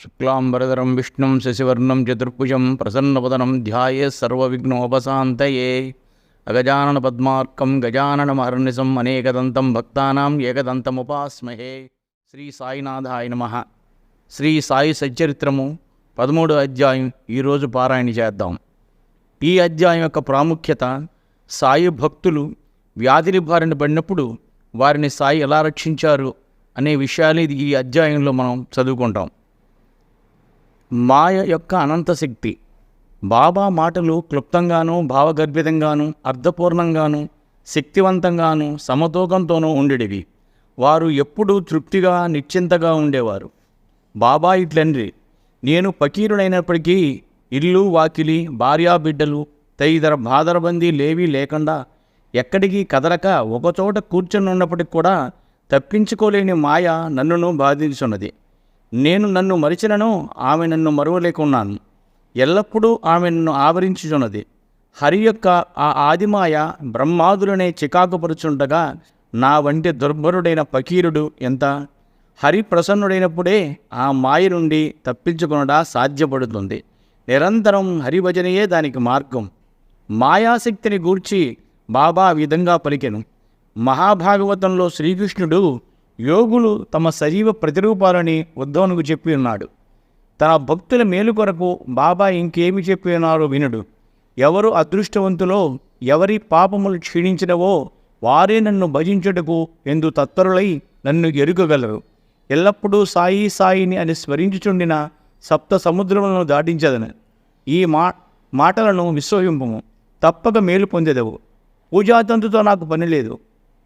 శుక్లాంబరధరం విష్ణుం శశివర్ణం చతుర్భుజం ప్రసన్నవదనం ధ్యాయే సర్వవిఘ్నోపశాంతయే. అగజానన పద్మార్కం గజాననమహర్నిశం అనేకదంతం భక్తానాం ఏకదంతముపాస్మహే. శ్రీ సాయినాథాయ నమ. శ్రీ సాయి సచ్చరిత్రము పదమూడో అధ్యాయం ఈరోజు పారాయణ చేద్దాం. ఈ అధ్యాయం యొక్క ప్రాముఖ్యత సాయి భక్తులు వ్యాధిని బారిన పడినప్పుడు వారిని సాయి ఎలా రక్షించారు అనే విషయాలు ఇది ఈ అధ్యాయంలో మనం చదువుకుంటాం. మాయ యొక్క అనంత శక్తి. బాబా మాటలు క్లుప్తంగాను భావగర్భితంగాను అర్థపూర్ణంగాను శక్తివంతంగాను సమతూకంతోనూ ఉండేటివి వారు ఎప్పుడూ తృప్తిగా నిశ్చింతగా ఉండేవారు. బాబా ఇట్లండ్రి నేను పకీరుడైనప్పటికీ ఇల్లు వాకిలి భార్యా బిడ్డలు తదితర బాదరబందీ లేవీ లేకుండా ఎక్కడికి కదలక ఒకచోట కూర్చొని ఉన్నప్పటికి కూడా తప్పించుకోలేని మాయ నన్నును బాధించున్నది. నేను నన్ను మరిచినను ఆమె నన్ను మరువలేకున్నాను. ఎల్లప్పుడూ ఆమె నన్ను ఆవరించుచున్నది. హరి యొక్క ఆ ఆదిమాయ బ్రహ్మాదులనే చికాకుపరుచుండగా నా వంటి దుర్భరుడైన పకీరుడు ఎంత? హరి ప్రసన్నుడైనప్పుడే ఆ మాయ నుండి తప్పించుకొనడా సాధ్యపడుతుంది. నిరంతరం హరిభజనయే దానికి మార్గం. మాయాశక్తిని గూర్చి బాబా విధంగా పలికెను. మహాభాగవతంలో శ్రీకృష్ణుడు యోగులు తమ సజీవ ప్రతిరూపాలని ఉద్ధవునికి చెప్పి ఉన్నాడు. తన భక్తుల మేలు కొరకు బాబా ఇంకేమి చెప్పి ఉన్నారో వినుడు. ఎవరు అదృష్టవంతులో ఎవరి పాపములు క్షీణించినవో వారే నన్ను భజించుటకు ఎందు తత్పరులై నన్ను ఎరుగగలరు. ఎల్లప్పుడూ సాయి సాయిని అని స్మరించుచుండిన సప్త సముద్రములను దాటించదను. ఈ మా మాటలను విశ్వసింపము తప్పక మేలు పొందేదవు. పూజాతంతుతో నాకు పని లేదు.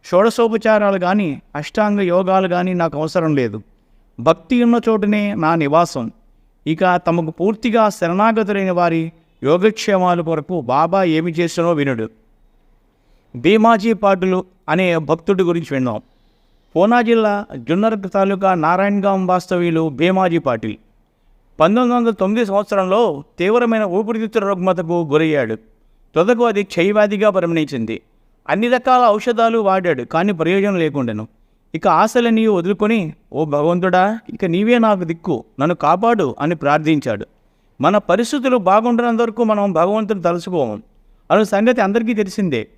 షోడశోపచారాలు కానీ అష్టాంగ యోగాలు కానీ నాకు అవసరం లేదు. భక్తి ఉన్న చోటునే నా నివాసం. ఇక తమకు పూర్తిగా శరణాగతులైన వారి యోగక్షేమాల కొరకు బాబా ఏమి చేసినో వినుడు. భీమాజీ పాటులు అనే భక్తుడి గురించి విన్నాం పూనా జిల్లా జున్నర్ తాలూకా నారాయణగాం వాస్తవ్యులు భీమాజీ పాటిల్. పంతొమ్మిది వందల తొమ్మిది సంవత్సరంలో తీవ్రమైన ఊపిరితిత్తుల రుగ్మతకు గురయ్యాడు. తుదకు అది క్షయవ్యాధిగా పరిణమించింది. అన్ని రకాల ఔషధాలు వాడాడు కానీ ప్రయోజనం లేకుండాను. ఇక ఆశలన్నీ వదులుకొని ఓ భగవంతుడా ఇక నీవే నాకు దిక్కు నన్ను కాపాడు అని ప్రార్థించాడు. మన పరిస్థితులు బాగుండనంత వరకు మనం భగవంతుని తలుసుకోము అనే సంగతి అందరికీ తెలిసిందే.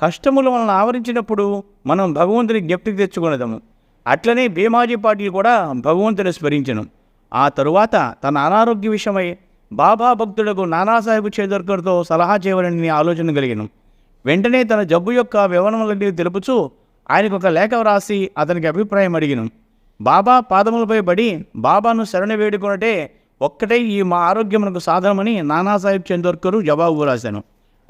కష్టములు మనల్ని ఆవరించినప్పుడు మనం భగవంతుని జ్ఞప్తికి తెచ్చుకునేదాము. అట్లనే భీమాజీ పాటిల్ కూడా భగవంతుని స్మరించను. ఆ తరువాత తన అనారోగ్య విషయమై బాబా భక్తులకు నానాసాహెబ్ చేదర్కర్తో సలహా చేయవలని ఆలోచన కలిగినాం. వెంటనే తన జబ్బు యొక్క వివరణలన్నీ తెలుపుచూ ఆయనకు ఒక లేఖ వ్రాసి అతనికి అభిప్రాయం అడిగిను. బాబా పాదములపై పడి బాబాను శరణ వేడుకొనటే ఒక్కటే ఈ మా ఆరోగ్యమునకు సాధనమని నానాసాహెబ్ చందోర్కరు జవాబు రాశాను.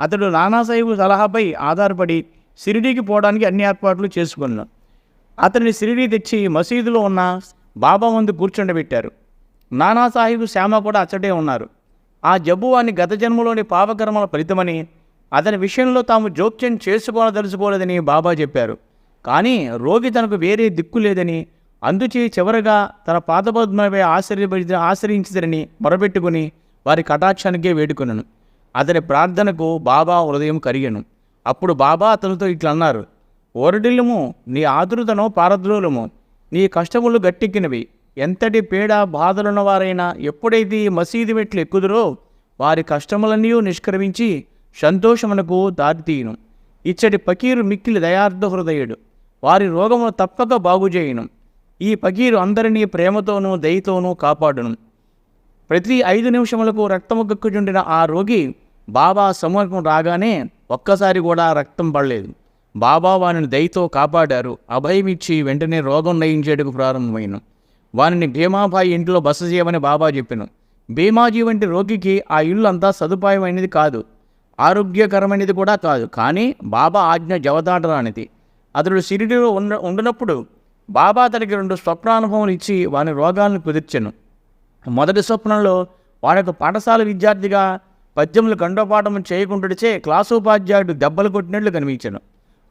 అతడు నానాసాహెబ్ సలహాపై ఆధారపడి షిరిడీకి పోవడానికి అన్ని ఏర్పాట్లు చేసుకున్నాను. అతన్ని షిరిడీ తెచ్చి మసీదులో ఉన్న బాబా ముందు కూర్చుండబెట్టారు. నానాసాహెబ్ శ్యామ కూడా అచ్చటే ఉన్నారు. ఆ జబ్బు వాని గత జన్మలోని పాపకర్మల ఫలితమని అతని విషయంలో తాము జోక్యం చేసుకోదలుచుకోలేదని బాబా చెప్పారు. కానీ రోగి తనకు వేరే దిక్కు లేదని అందుచే చివరగా తన పాదపద్మపై ఆశ్చర్యపడి ఆశ్రయించదని మొరబెట్టుకుని వారి కటాక్షానికే వేడుకొనను. అతని ప్రార్థనకు బాబా హృదయం కరిగాను. అప్పుడు బాబా అతనితో ఇట్లా అన్నారు ఓరడిల్లుము నీ ఆదురుతను పారద్రోలము నీ కష్టములు గట్టెక్కినవి. ఎంతటి పీడ బాధలున్న వారైనా ఎప్పుడైతే ఈ మసీదు మెట్లు ఎక్కుదురో వారి కష్టములన్నీ నిష్క్రమించి సంతోషమునకు దారితీయును. ఇచ్చటి పకీరు మిక్కిలి దయార్థ హృదయుడు. వారి రోగమును తప్పక బాగుచేయును ఈ పకీరు అందరినీ ప్రేమతోనూ దయతోనూ కాపాడును. ప్రతి ఐదు నిమిషములకు రక్తము కక్కుచుండిన ఆ రోగి బాబా సమూహం రాగానే ఒక్కసారి కూడా రక్తం పడలేదు. బాబా వానిని దయతో కాపాడారు. అభయమిచ్చి వెంటనే రోగం నయించేటకు ప్రారంభమైన. వానిని భీమాబాయి ఇంట్లో బస చేయమని బాబా చెప్పాను. భీమాజీ వంటి రోగికి ఆ ఇల్లు అంతా సదుపాయమైనది కాదు. ఆరోగ్యకరమైనది కూడా కాదు. కానీ బాబా ఆజ్ఞ జవదాటరానిది. అతడు సిరిడిలో ఉండ ఉండనప్పుడు బాబా అతనికి రెండు స్వప్నానుభవాలు ఇచ్చి వాని రోగాలను కుదిర్చెను. మొదటి స్వప్నంలో వాడొక పాఠశాల విద్యార్థిగా పద్యములు కండోపాఠం చేయకుండాచే క్లాసోపాధ్యాయుడు దెబ్బలు కొట్టినట్లు కనిపించాను.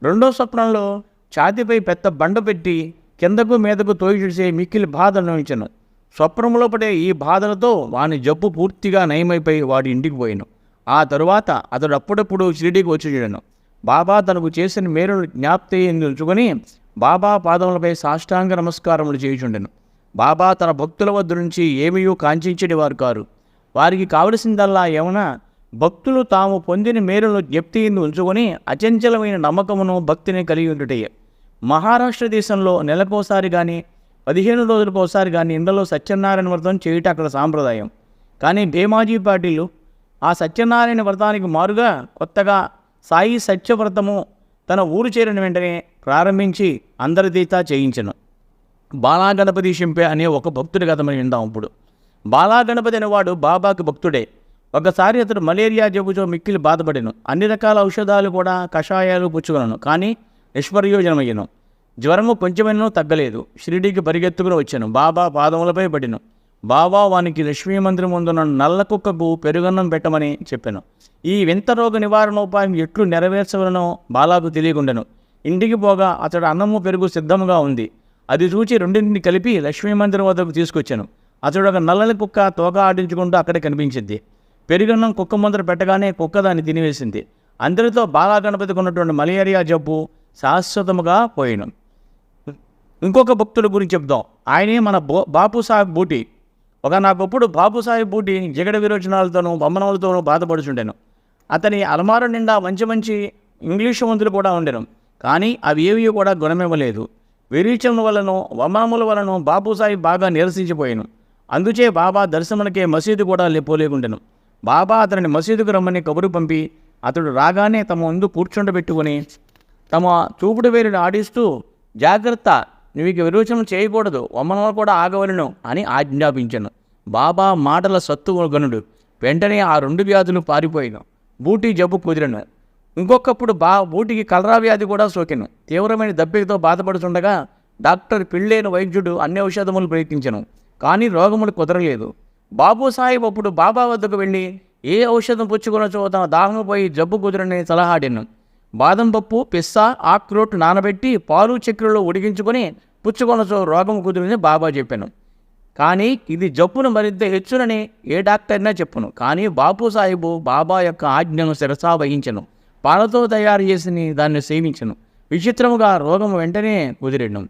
రెండో స్వప్నంలో ఛాతీపై పెద్ద బండ పెట్టి కిందకు మీదకు తోయిచేసే మిక్కిలి బాధ అనుభవించాను. స్వప్నంలో పడే ఈ బాధలతో వాని జబ్బు పూర్తిగా నయమైపోయి వాడి ఇంటికి పోయాను. ఆ తరువాత అతడు అప్పుడప్పుడు షిరిడీకి వచ్చి చూడను. బాబా తనకు చేసిన మేలును జ్ఞాప్తి ఉంచుకొని బాబా పాదములపై సాష్టాంగ నమస్కారములు చేయుచుండెను. బాబా తన భక్తుల వద్ద నుంచి ఏమీయూ కాంక్షించని వారు కారు. వారికి కావలసిందల్లా ఏమన్నా భక్తులు తాము పొందిన మేలును జ్ఞప్తి ఎందు ఉంచుకొని అచంచలమైన నమ్మకమును భక్తిని కలిగి ఉండుటయే. మహారాష్ట్ర దేశంలో నెలకోసారి కానీ పదిహేను రోజులకోసారి కానీ ఇండ్లలో సత్యనారాయణ వ్రతం చేయుట అక్కడ సాంప్రదాయం. కానీ భీమాజీ పార్టీలు ఆ సత్యనారాయణ వ్రతానికి మారుగా కొత్తగా సాయి సత్యవ్రతము తన ఊరు చేరిన వెంటనే ప్రారంభించి అందరి తీతా చేయించను. బాలాగణపతి షింపే అనే ఒక భక్తుడి కథ మనం విందాం ఇప్పుడు. బాలాగణపతి అనేవాడు బాబాకి భక్తుడే. ఒకసారి అతడు మలేరియా జబ్బుతో మిక్కిలి బాధపడిను. అన్ని రకాల ఔషధాలు కూడా కషాయాలు పుచ్చుకున్నాను కానీ నిష్ప్రయోజనమయ్యను. జ్వరము కొంచెమైనా తగ్గలేదు. షిరిడీకి పరిగెత్తుకుని వచ్చాను. బాబా పాదములపై పడిను. బాబా వానికి లక్ష్మీ మందిరం ముందున్న నల్ల కుక్కకు పెరుగన్నం పెట్టమని చెప్పాను. ఈ వింత రోగ నివారణ ఉపాయం ఎట్లు నెరవేర్చవలనో బాలాకు తెలియకుండెను. ఇంటికి పోగా అతడు అన్నము పెరుగు సిద్ధంగా ఉంది. అది చూచి రెండింటిని కలిపి లక్ష్మీ మందిరం వద్దకు తీసుకొచ్చాను. అతడు ఒక నల్లని కుక్క తోక ఆడించుకుంటూ అక్కడే కనిపించింది. పెరుగన్నం కుక్క ముందర పెట్టగానే కుక్క దాన్ని తినివేసింది. అందరితో బాలా గణపతికి ఉన్నటువంటి మలేరియా జబ్బు శాశ్వతముగా పోయిను. ఇంకొక భక్తుల గురించి చెప్దాం. ఆయనే మన బో బాపు సాహెబ్ బూటి. ఒక నాకప్పుడు బాపు సాహెబ్ బూటి జగడ విరోచనాలతోనూ బొమ్మనములతోనూ బాధపడుచుండెను. అతని అలమార నిండా మంచి మంచి ఇంగ్లీషు మందులు కూడా ఉండెను. కానీ అవి ఏవి కూడా గుణమివ్వలేదు. విరీచముల వలన వమాముల వలన బాపు సాహెబ్ బాగా నిరసించిపోయాను. అందుచే బాబా దర్శనకే మసీదు కూడా లేపోలేకుండెను బాబా అతనిని మసీదుకు రమ్మని కబురు పంపి అతడు రాగానే తమ ముందు కూర్చుండబెట్టుకుని తమ చూపుడు వేరుని ఆడిస్తూ జాగ్రత్త నువ్వు ఇక విరోచనం చేయకూడదు వమనంలో కూడా ఆగవలను అని ఆజ్ఞాపించను. బాబా మాటల సత్తు గనుడు వెంటనే ఆ రెండు వ్యాధులు పారిపోయాను బూటీ జబ్బు కుదిరను. ఇంకొకప్పుడు బా బూటికి కలరా వ్యాధి కూడా సోకెను. తీవ్రమైన దప్పికతో బాధపడుతుండగా డాక్టర్ పిళ్ళేను వైద్యుడు అన్ని ఔషధములు ప్రయత్నించను కానీ రోగములు కుదరలేదు. బాబు సాహెబ్ అప్పుడు బాబా వద్దకు వెళ్ళి ఏ ఔషధం పుచ్చుకొనచో తన దాహం పోయి జబ్బు కుదిరని సలహాడిను. బాదం పప్పు పిస్సా ఆక్రోట్ నానబెట్టి పాలు చక్కెరలో ఉడికించుకొని పుచ్చుకొనతో రోగం కుదిరిందని బాబా చెప్పాను. కానీ ఇది జబ్బును మరింత హెచ్చునని ఏ డాక్టర్నా చెప్పును. కానీ బాపు సాహిబు బాబా యొక్క ఆజ్ఞను శిరసా వహించను. పాలతో తయారు చేసి దాన్ని సేవించను. విచిత్రముగా రోగం వెంటనే కుదిరెను.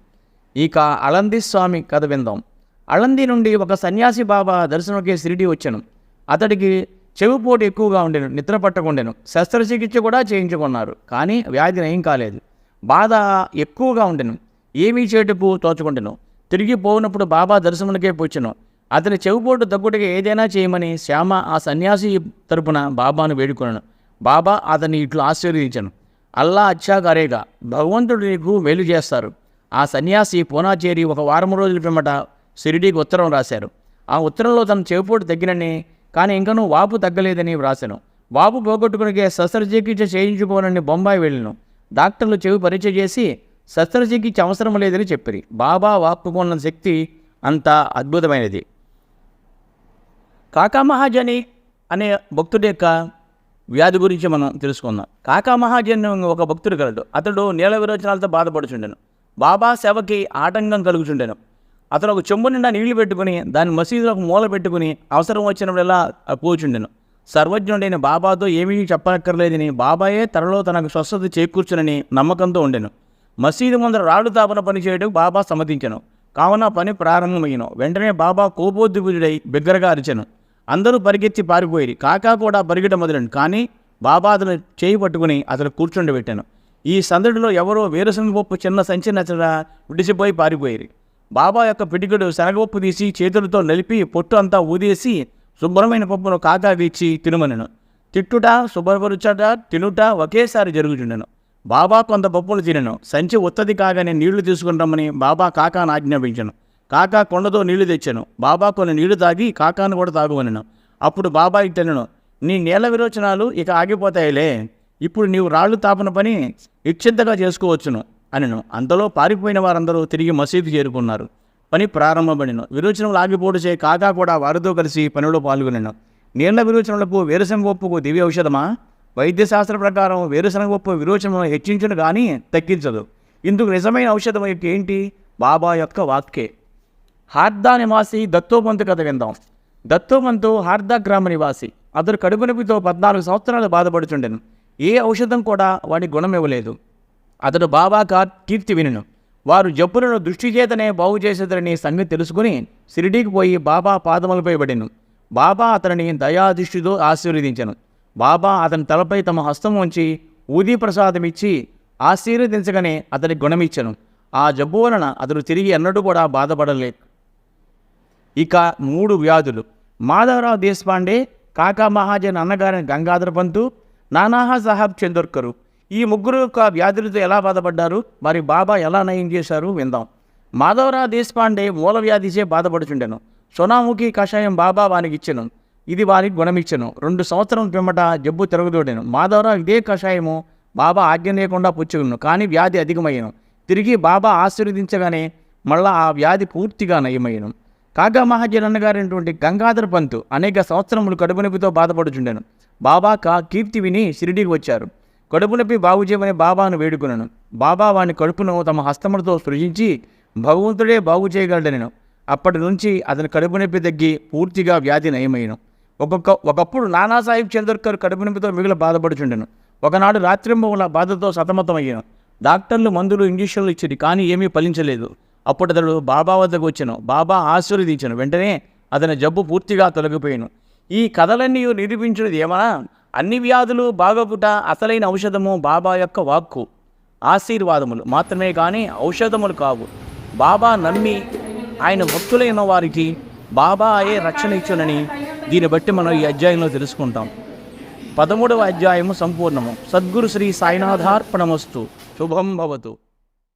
ఇక అలంది స్వామి కథ విందాం. అలంది నుండి ఒక సన్యాసి బాబా దర్శనంకే షిరిడి వచ్చాను. అతడికి చెవిపోటు ఎక్కువగా ఉండెను నిద్ర పట్టకుండెను. శస్త్రచికిత్స కూడా చేయించుకున్నారు కానీ వ్యాధి నయం కాలేదు. బాధ ఎక్కువగా ఉండెను ఏమీ చేటుపు తోచుకుంటెను తిరిగి పోయినప్పుడు బాబా దర్శనకే పొచ్చెను అతని చెవిపోటు దగ్గుటికి ఏదైనా చేయమని శ్యామ ఆ సన్యాసి తరపున బాబాను వేడుకున్నాను బాబా అతన్ని ఇట్లు ఆశీర్వదించాను. అల్లా అచ్చాగారేగా భగవంతుడు నీకు మేలు చేస్తారు. ఆ సన్యాసి పూనా చేరి ఒక వారం రోజుల పిమ్మట షిరిడీకి ఉత్తరం రాశారు. ఆ ఉత్తరంలో తన చెవిపోటు తగ్గినని కానీ ఇంకనూ వాపు తగ్గలేదని వ్రాశాను వాపు పోగొట్టుకునికే శస్త్రచికిత్స చేయించుకోనని బొంబాయి వెళ్ళాను. డాక్టర్లు చెవి పరీక్ష చేసి శస్త్రచికిత్స అవసరం లేదని చెప్పిరి. బాబా వాపుకున్న శక్తి అంత అద్భుతమైనది. కాకా మహాజని అనే భక్తుడి యొక్క వ్యాధి గురించి మనం తెలుసుకుందాం. కాకా మహాజన్ ఒక భక్తుడు కలడు అతడు నీల విరోచనాలతో బాధపడుచుండెను. బాబా సేవకి ఆటంకం కలుగుచుండెను. అతను ఒక చెంబు నిండా నీళ్ళు పెట్టుకుని దాన్ని మసీదులో ఒక మూల పెట్టుకుని అవసరం వచ్చినప్పుడల్లా కూర్చుండెను. సర్వజ్ఞుడైన బాబాతో ఏమీ చెప్పనక్కర్లేదని బాబాయే త్వరలో తనకు స్వస్థత చేకూర్చునని నమ్మకంతో ఉండెను. మసీదు ముందర రాళ్ళు తాపన పని చేయడం బాబా సమ్మతించను. కావున పని ప్రారంభమైన వెంటనే బాబా కోపోద్దిపుజుడై బిగ్గరగా అరిచెను. అందరూ పరిగెత్తి పారిపోయి కాకా కూడా పరిగెట మొదలను. కానీ బాబా అతను చేయి పట్టుకుని అతను కూర్చుండబెట్టాను. ఈ సందడిలో ఎవరో వేరుశనగ పప్పు చిన్న సంచి నచ్చట విడిచిపోయి పారిపోయి బాబా యొక్క పిటికడు శనగపప్పు తీసి చేతులతో నలిపి పొట్టు అంతా ఊదేసి శుభ్రమైన పప్పును కాకా వీచి తినుమనెను. తిట్టుట శుభ్రపరుచట తినుట ఒకేసారి జరుగుచుండెను. బాబా కొంత పప్పులు తినను. సంచి ఉత్తది కాగానే నీళ్ళు తీసుకుంటామని బాబా కాకాను ఆజ్ఞాపించను. కాకా కొండతో నీళ్ళు తెచ్చాను. బాబా కొన్ని నీళ్ళు తాగి కాకాను కూడా తాగువనను అప్పుడు బాబా తినను నీ నేల విరోచనాలు ఇక ఆగిపోతాయిలే. ఇప్పుడు నీవు రాళ్ళు తాపన పని ఇచ్చింతగా చేసుకోవచ్చును. అనను. అంతలో పారిపోయిన వారందరూ తిరిగి మసీదు చేరుకున్నారు. పని ప్రారంభపడిన విరోచనలు ఆగిపోటు చే కాకా కూడా వారితో కలిసి పనిలో పాల్గొనను. నీళ్ళ విరోచనలకు వేరుశనగపప్పుకు దివ్య ఔషధమా? వైద్యశాస్త్ర ప్రకారం వేరుశనగ వేరుశనగపప్పు విరోచనను హెచ్చించను కానీ తగ్గించదు. ఇందుకు నిజమైన ఔషధం యొక్క ఏంటి? బాబా యొక్క వాక్కే. హార్దా నివాసి దత్తోపంతు కథ విందాం. దత్తోపంతు హార్దా గ్రామ నివాసి. అతడు కడుపు నొప్పితో పద్నాలుగు సంవత్సరాలు బాధపడుచుండెను. ఏ ఔషధం కూడా వాడి గుణం ఇవ్వలేదు. అతడు బాబాకార్ కీర్తి వినును. వారు జబ్బులను దృష్టి చేతనే బాగు చేసేదని సంగతి తెలుసుకుని షిరిడీకి పోయి బాబా పాదములపై పడిను. బాబా అతనిని దయాదృష్టితో ఆశీర్వదించను. బాబా అతని తలపై తమ హస్తం ఉంచి ఊదీ ప్రసాదం ఇచ్చి ఆశీర్వదించగానే అతని గుణమిచ్చను. ఆ జబ్బు వలన అతడు తిరిగి ఎన్నడూ కూడా బాధపడలేదు. ఇక మూడు వ్యాధులు. మాధవరావు దేశపాండే కాకా మహాజన్ అన్నగారిని గంగాధర పంతు నానాహా సాహెబ్ చందోర్కరు. ఈ ముగ్గురు యొక్క వ్యాధులతో ఎలా బాధపడ్డారు? మరి బాబా ఎలా నయం చేశారు? విందాం. మాధవరావు దేశపాండే మూల వ్యాధిచే బాధపడుచుండెను. సోనాముఖి కషాయం బాబా వానికి ఇచ్చెను. ఇది వారికి గుణమిచ్చెను. రెండు సంవత్సరం పిమ్మట జబ్బు తిరగదోడాను. మాధవరావు ఇదే కషాయము బాబా ఆజ్ఞ లేకుండా పుచ్చుకును. కానీ వ్యాధి అధికమయ్యను. తిరిగి బాబా ఆశీర్వదించగానే మళ్ళా ఆ వ్యాధి పూర్తిగా నయమయ్యను. కాగా మహాజన్ అన్నగారైనటువంటి గంగాధర పంతు అనేక సంవత్సరములు కడుపు నొప్పితో బాధపడుచుండెను. బాబా కా కీర్తి విని షిరిడీకి వచ్చారు. కడుపు నొప్పి బాగు చేయమని బాబాను వేడుకున్నాను బాబా వాని కడుపును తమ హస్తములతో సృజించి భగవంతుడే బాగు చేయగలడనెను. అప్పటి నుంచి అతని కడుపు నొప్పి తగ్గి పూర్తిగా వ్యాధి నయమైను ఒక్కొక్క ఒకప్పుడు నానాసాహెబ్ చంద్రకర్ కడుపు నొప్పితో మిగిలిన బాధపడుచుండెను. ఒకనాడు రాత్రింబవుల బాధతో సతమతమయ్యాను. డాక్టర్లు మందులు ఇంజక్షన్లు ఇచ్చింది కానీ ఏమీ ఫలించలేదు. అప్పుడు అతడు బాబా వద్దకు వచ్చాను. బాబా ఆశీర్వదించాను. వెంటనే అతని జబ్బు పూర్తిగా తొలగిపోయాను. ఈ కథలన్నీ నిరూపించినది ఏమన్నా అన్ని వ్యాధులు బాగపుట అసలైన ఔషధము బాబా యొక్క వాక్కు. ఆశీర్వాదములు మాత్రమే కానీ ఔషధములు కావు. బాబా నమ్మి ఆయన భక్తులైన వారికి బాబా అయే రక్షణ ఇచ్చునని దీన్ని బట్టి మనం ఈ అధ్యాయంలో తెలుసుకుంటాం. పదమూడవ అధ్యాయము సంపూర్ణము. సద్గురు శ్రీ సాయినాథార్పణమస్తు. శుభం భవతు.